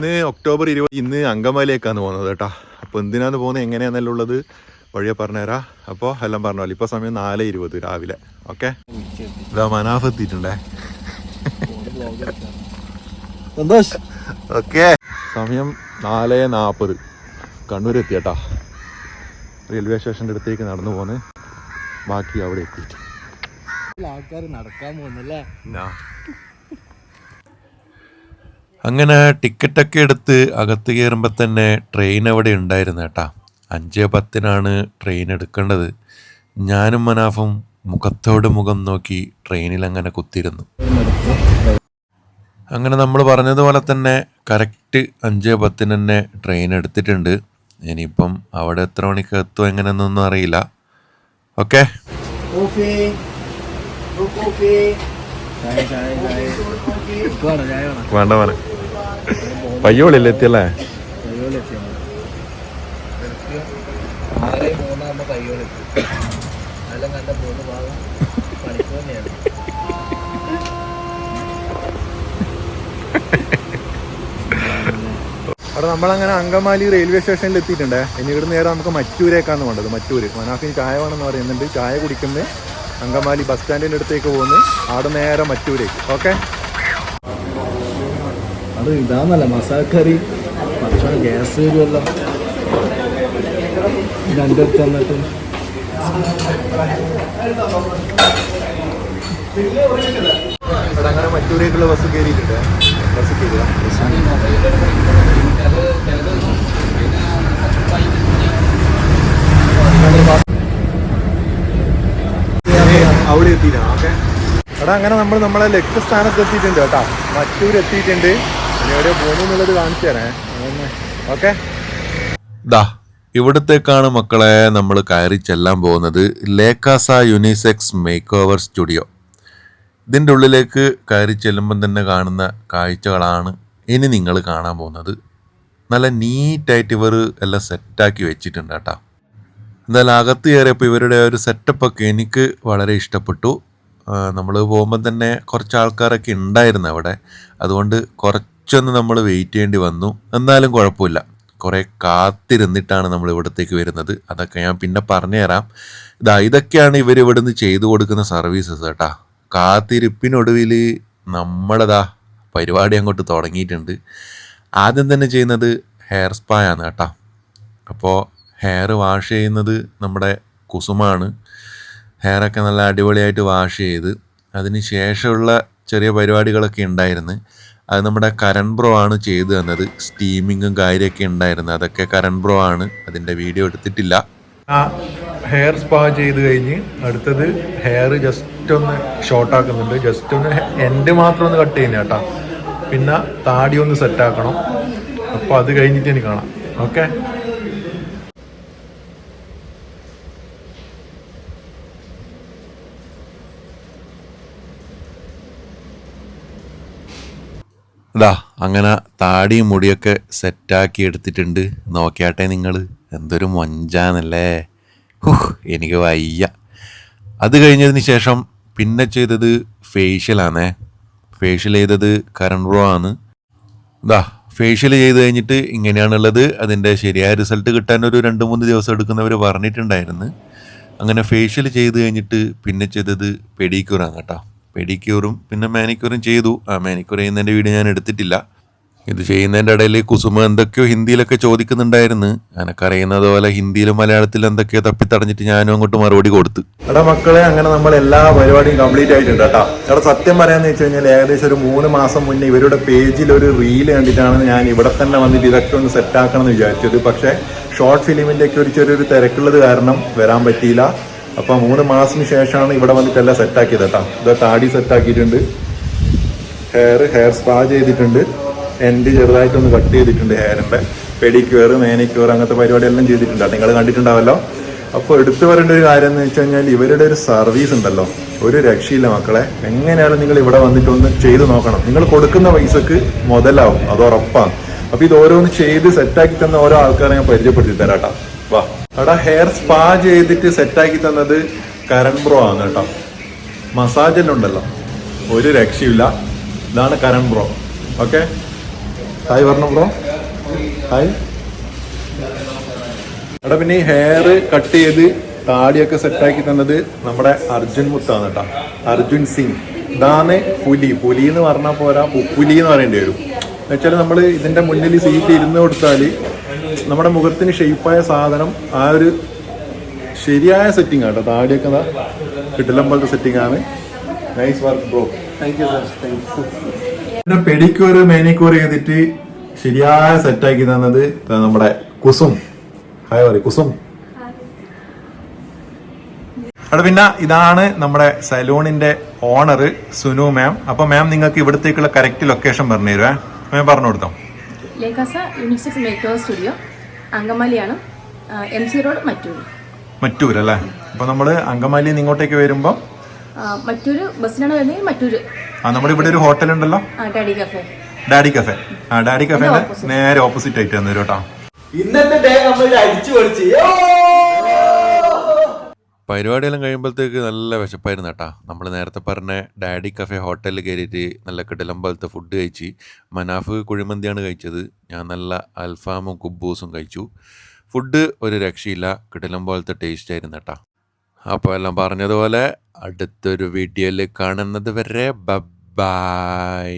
ഇന്ന് ഒക്ടോബർ ഇരുപത് ഇന്ന് അങ്കമാലിയേക്കാണ് പോകുന്നത് കേട്ടോ. അപ്പോൾ എന്തിനാന്ന് പോകുന്നത്? എങ്ങനെയാണെന്നല്ല ഉള്ളത്? വഴിയെ പറഞ്ഞുതരാം. അപ്പോൾ എല്ലാം പറഞ്ഞല്ലോ ഇപ്പോൾ സമയം നാല് ഇരുപത് രാവിലെ. ഓക്കെ? ഇതാ മനാഫ് എത്തിയിട്ടുണ്ടേ. സന്തോഷ്. ഓക്കെ. സമയം നാല് നാൽപ്പത് കണ്ണൂർ എത്തിയട്ടാ. റെയിൽവേ സ്റ്റേഷന്റെ അടുത്തേക്ക് നടന്നു പോന്ന്. ബാക്കി അവിടെ എത്തിയിട്ട്. ആൾക്കാർ നടക്കാൻ പോകുന്നല്ലേ? അങ്ങനെ ടിക്കറ്റൊക്കെ എടുത്ത് അകത്ത് കയറുമ്പോൾ തന്നെ ട്രെയിൻ അവിടെ ഉണ്ടായിരുന്നു കേട്ടാ. അഞ്ച് പത്തിനാണ് ട്രെയിൻ എടുക്കേണ്ടത്. ഞാനും മനാഫും മുഖത്തോട് മുഖം നോക്കി ട്രെയിനിൽ അങ്ങനെ കുത്തിയിരുന്നു. അങ്ങനെ നമ്മൾ പറഞ്ഞതുപോലെ തന്നെ കറക്റ്റ് അഞ്ച് പത്തിന് തന്നെ ട്രെയിൻ എടുത്തിട്ടുണ്ട്. ഇനിയിപ്പം അവിടെ എത്ര മണിക്ക് എത്തുമോ എങ്ങനെയെന്നൊന്നും അറിയില്ല. ഓക്കെ? വേണ്ട വേണം പയ്യോളില്ല എത്തിയല്ലേ അവിടെ നമ്മളങ്ങനെ അങ്കമാലി റെയിൽവേ സ്റ്റേഷനിൽ എത്തിയിട്ടുണ്ട് ഇനി ഇവിടുന്ന് നേരെ നമുക്ക് മറ്റൂരേക്കാണ് വേണ്ടത് മറ്റൂര്. മനാഫിന് ചായ വേണമെന്ന് പറയുന്നുണ്ട്. ചായ കുടിക്കുന്നത് അങ്കമാലി ബസ് സ്റ്റാൻഡിന്റെ അടുത്തേക്ക് പോകുന്നു. അവിടെ നേരെ മറ്റൂരേക്ക്. ഓക്കെ അത് ഇതാന്നല്ല മസാല കറി ഭക്ഷണം ഗ്യാസ് വരുമല്ലോ രണ്ടിടത്ത് തന്നിട്ട് അങ്ങനെ മറ്റൂരേക്കുള്ള ബസ് കയറിയിട്ടുണ്ട്. ബസ് അവിടെ എത്തിയില്ല. ഓക്കെ. എടാ അങ്ങനെ നമ്മൾ നമ്മളെ ലക്ഷ്യസ്ഥാനത്ത് എത്തിയിട്ടുണ്ട് കേട്ടോ. മറ്റൂർ എത്തിയിട്ടുണ്ട് ഇനി എവിടെ പോകുന്നു കാണിച്ചു തരാം ഓക്കെ? ഇവിടത്തേക്കാണ് മക്കളെ നമ്മൾ കയറി ചെല്ലാൻ പോകുന്നത് Lekhas unisex make over studio ഇതിന്റെ ഉള്ളിലേക്ക് കയറി ചെല്ലുമ്പം തന്നെ കാണുന്ന കാഴ്ചകളാണ് ഇനി നിങ്ങൾ കാണാൻ പോകുന്നത്. നല്ല നീറ്റായിട്ട് ഇവർ എല്ലാം സെറ്റാക്കി വെച്ചിട്ടുണ്ട് കേട്ടോ. എന്തായാലും അകത്ത് കയറിയപ്പോൾ ഇവരുടെ ഒരു സെറ്റപ്പൊക്കെ എനിക്ക് വളരെ ഇഷ്ടപ്പെട്ടു. നമ്മൾ പോകുമ്പോൾ തന്നെ കുറച്ച് ആൾക്കാരൊക്കെ ഉണ്ടായിരുന്നു അവിടെ. അതുകൊണ്ട് കുറച്ചൊന്ന് നമ്മൾ വെയിറ്റ് ചെയ്യേണ്ടി വന്നു. എന്നാലും കുഴപ്പമില്ല. കുറേ കാത്തിരുന്നിട്ടാണ് നമ്മൾ ഇവിടത്തേക്ക് വരുന്നത്. അതൊക്കെ ഞാൻ പിന്നെ പറഞ്ഞുതരാം. ഇതാ ഇതൊക്കെയാണ് ഇവർ ഇവിടുന്ന് ചെയ്തു കൊടുക്കുന്ന സർവീസസ് കേട്ടാ. കാത്തിരിപ്പിനൊടുവിൽ നമ്മളതാ പരിപാടി അങ്ങോട്ട് തുടങ്ങിയിട്ടുണ്ട്. ആദ്യം തന്നെ ചെയ്യുന്നത് ഹെയർ സ്പായാണ് കേട്ടോ. അപ്പോൾ ഹെയർ വാഷ് ചെയ്യുന്നത് നമ്മുടെ കുസുമാണ്. ഹെയറൊക്കെ നല്ല അടിപൊളിയായിട്ട് വാഷ് ചെയ്ത് അതിന് ശേഷമുള്ള ചെറിയ പരിപാടികളൊക്കെ ഉണ്ടായിരുന്നു. അത് നമ്മുടെ കരൺ ബ്രോ ആണ് ചെയ്തു തന്നത്. സ്റ്റീമിങ്ങും കാര്യമൊക്കെ ഉണ്ടായിരുന്നു. അതൊക്കെ കരൺ ബ്രോ ആണ്. അതിന്റെ വീഡിയോ എടുത്തിട്ടില്ല. ഹെയർ സ്പാ ചെയ്ത് കഴിഞ്ഞ് അടുത്തത് ഹെയർ ജസ്റ്റ് ഒന്ന് ഷോർട്ട് ആക്കുന്നുണ്ട്. ജസ്റ്റ് ഒന്ന് എൻഡ് മാത്രം ഒന്ന് കട്ട് ചെയ്യുന്ന കേട്ടോ. പിന്നെ താടി ഒന്ന് സെറ്റ് ആക്കണം. അപ്പോൾ അത് കഴിഞ്ഞിട്ട് എനിക്ക് കാണാം. ഓക്കെ ഇതാ അങ്ങനെ താടിയും മുടിയൊക്കെ സെറ്റാക്കി എടുത്തിട്ടുണ്ട്. നോക്കിയാട്ടെ നിങ്ങൾ എന്തൊരു മൊഞ്ചാന്നല്ലേ? ഹുഹ് എനിക്ക് വയ്യ. അത് കഴിഞ്ഞതിന് ശേഷം പിന്നെ ചെയ്തത് ഫേഷ്യലാണേ. ഫേഷ്യൽ ചെയ്തത് കരൺ ബ്രോ ആണ്. ഇതാ ഫേഷ്യൽ ചെയ്ത് കഴിഞ്ഞിട്ട് ഇങ്ങനെയാണുള്ളത്. അതിന്റെ ശരിയായ റിസൾട്ട് കിട്ടാൻ ഒരു രണ്ട് മൂന്ന് ദിവസം എടുക്കുന്നവർ പറഞ്ഞിട്ടുണ്ടായിരുന്നു. അങ്ങനെ ഫേഷ്യൽ ചെയ്ത് കഴിഞ്ഞിട്ട് പിന്നെ ചെയ്തത് പെഡിക്യൂറാണ് കേട്ടോ. പെഡിക്യൂറും പിന്നെ മാനിക്യൂറും ചെയ്തു. ആ മാനിക്യൂർ ചെയ്യുന്നതിന്റെ വീഡിയോ ഞാൻ എടുത്തിട്ടില്ല. ഇത് ചെയ്യുന്നതിന്റെ ഇടയിൽ കുസുമ എന്തൊക്കെയോ ഹിന്ദിയിലൊക്കെ ചോദിക്കുന്നുണ്ടായിരുന്നു. എനക്കറിയുന്നത് പോലെ ഹിന്ദിയിലും മലയാളത്തിലും എന്തൊക്കെയോ തപ്പിത്തടഞ്ഞിട്ട് ഞാനും അങ്ങോട്ട് മറുപടി കൊടുത്തു. എടാ മക്കളെ അങ്ങനെ നമ്മൾ എല്ലാ പരിപാടിയും കംപ്ലീറ്റ് ആയിട്ടുണ്ട് കേട്ടോ. എടാ സത്യം പറയാന്ന് വെച്ച് കഴിഞ്ഞാൽ ഏകദേശം ഒരു മൂന്ന് മാസം മുന്നേ ഇവരുടെ പേജിൽ ഒരു റീൽ കണ്ടിട്ടാണ് ഞാൻ ഇവിടെ തന്നെ വന്നിട്ട് ഇതൊക്കെ ഒന്ന് സെറ്റ് ആക്കണം എന്ന് വിചാരിച്ചത്. പക്ഷേ ഷോർട്ട് ഫിലിമിന്റെ ഒക്കെ ഒരു ചെറിയൊരു തിരക്കുള്ളത് കാരണം വരാൻ പറ്റിയില്ല. അപ്പൊ മൂന്ന് മാസത്തിന് ശേഷമാണ് ഇവിടെ വന്നിട്ട് എല്ലാം സെറ്റാക്കിയത് കേട്ടോ. ഇത് താടി സെറ്റാക്കിയിട്ടുണ്ട്. ഹെയർ ഹെയർ സ്പാ ചെയ്തിട്ടുണ്ട്. എൻഡ് ചെറുതായിട്ടൊന്ന് കട്ട് ചെയ്തിട്ടുണ്ട് ഹെയറിന്റെ പെഡിക്യൂർ മാനിക്യൂർ അങ്ങനത്തെ പരിപാടി എല്ലാം ചെയ്തിട്ടുണ്ട് നിങ്ങൾ കണ്ടിട്ടുണ്ടാവല്ലോ. അപ്പോൾ എടുത്തു പറയേണ്ട ഒരു കാര്യം എന്ന് വെച്ച് കഴിഞ്ഞാൽ ഇവരുടെ ഒരു സർവീസ് ഉണ്ടല്ലോ. ഒരു രക്ഷയില്ല മക്കളെ. എങ്ങനെയാണ് നിങ്ങൾ ഇവിടെ വന്നിട്ട് ഒന്ന് ചെയ്തു നോക്കണം. നിങ്ങൾ കൊടുക്കുന്ന പൈസക്ക് മുതലാവും. അത് ഉറപ്പാണ്. അപ്പോൾ ഇത് ഓരോന്ന് ചെയ്ത് സെറ്റാക്കി തന്ന ഓരോ ആൾക്കാരെ ഞാൻ പരിചയപ്പെടുത്തി തരാട്ടാ വാ. അവിടെ ഹെയർ സ്പാ ചെയ്തിട്ട് സെറ്റാക്കി തന്നത് കരൺ ബ്രോ ആണ് കേട്ടോ. മസാജ് തന്നെ ഉണ്ടല്ലോ. ഒരു രക്ഷയില്ല ഇതാണ് കരൺ ബ്രോ ഓക്കെ ഹായ് പറഞ്ഞു ബ്രോ ഹായ് എടാ പിന്നെ ഈ ഹെയർ കട്ട് ചെയ്ത് താടിയൊക്കെ സെറ്റാക്കി തന്നത് നമ്മുടെ അർജുൻ മുത്താണ് കേട്ടോ. അർജുൻ സിംഗ്. ഇതാണ് പുലി. പുലി എന്ന് പറഞ്ഞാൽ പോരാ പുലി എന്ന് പറയേണ്ടി വരും. എന്നുവെച്ചാൽ നമ്മൾ ഇതിന്റെ മുന്നിൽ സീറ്റ് ഇരുന്ന് കൊടുത്താൽ നമ്മുടെ മുഖത്തിന് ഷെയ്പ്പായ സാധനം ആ ഒരു ശരിയായ സെറ്റിംഗ് ആണ് കേട്ടോ. താടിയൊക്കെ കിട്ടില്ലം പോലത്തെ സെറ്റിംഗ് ആണ്. Nice work bro thank you sir thank you പിന്നെ പെഡിക്യൂർ മാനിക്യൂർ ചെയ്തിട്ട് ശരിയായ സെറ്റാക്കി തന്നത് നമ്മുടെ കുസും. ഹായ് പറയും കുസും. അവിടെ പിന്നെ ഇതാണ് നമ്മുടെ സലൂണിന്റെ ഓണർ സുനു മാം അപ്പൊ മാം നിങ്ങൾക്ക് ഇവിടത്തേക്കുള്ള കറക്റ്റ് ലൊക്കേഷൻ പറഞ്ഞു തരുവേ മാം പറഞ്ഞു കൊടുത്തോ ലേഖാസ unisex makers studio അങ്കമാലിയാണ്. M C road Mattoor Mattoor അല്ലേ? അപ്പൊ നമ്മൾ അങ്കമാലിയിൽ നിന്ന് ഇങ്ങോട്ടേക്ക് വരുമ്പോൾ മറ്റൊരു ബസ്സിനാണ് വരുന്നത് മറ്റൊരു. ആ നമ്മുടെ ഇവിടെ ഒരു ഹോട്ടൽ ഉണ്ടല്ലോ? ആ ഡാഡി കഫേ ഡാഡി കഫേ ആ ഡാഡി കഫേന്റെ നേരെ ഓപ്പോസിറ്റ് ആയിട്ട് വന്നു കേട്ടോ. ഇന്നത്തെ ഡേ നമ്മൾ അടിച്ചു പൊളിച്ച്. പരിപാടിയെല്ലാം കഴിയുമ്പോഴത്തേക്ക് നല്ല വിശപ്പായിരുന്നു കേട്ടാ. നമ്മൾ നേരത്തെ പറഞ്ഞ ഡാഡി കഫേ ഹോട്ടലിൽ കയറിയിട്ട് നല്ല കിടലം പോലത്തെ ഫുഡ് കഴിച്ച് മനാഫ് കുഴിമന്തിയാണ് കഴിച്ചത്. ഞാൻ നല്ല അൽഫാമും കുബൂസും കഴിച്ചു. ഫുഡ് ഒരു രക്ഷയില്ല കിടലം പോലത്തെ ടേസ്റ്റ് ആയിരുന്നു കേട്ടാ. അപ്പോൾ എല്ലാം പറഞ്ഞതുപോലെ അടുത്തൊരു വീഡിയോയിൽ കാണുന്നത് വരെ ബൈ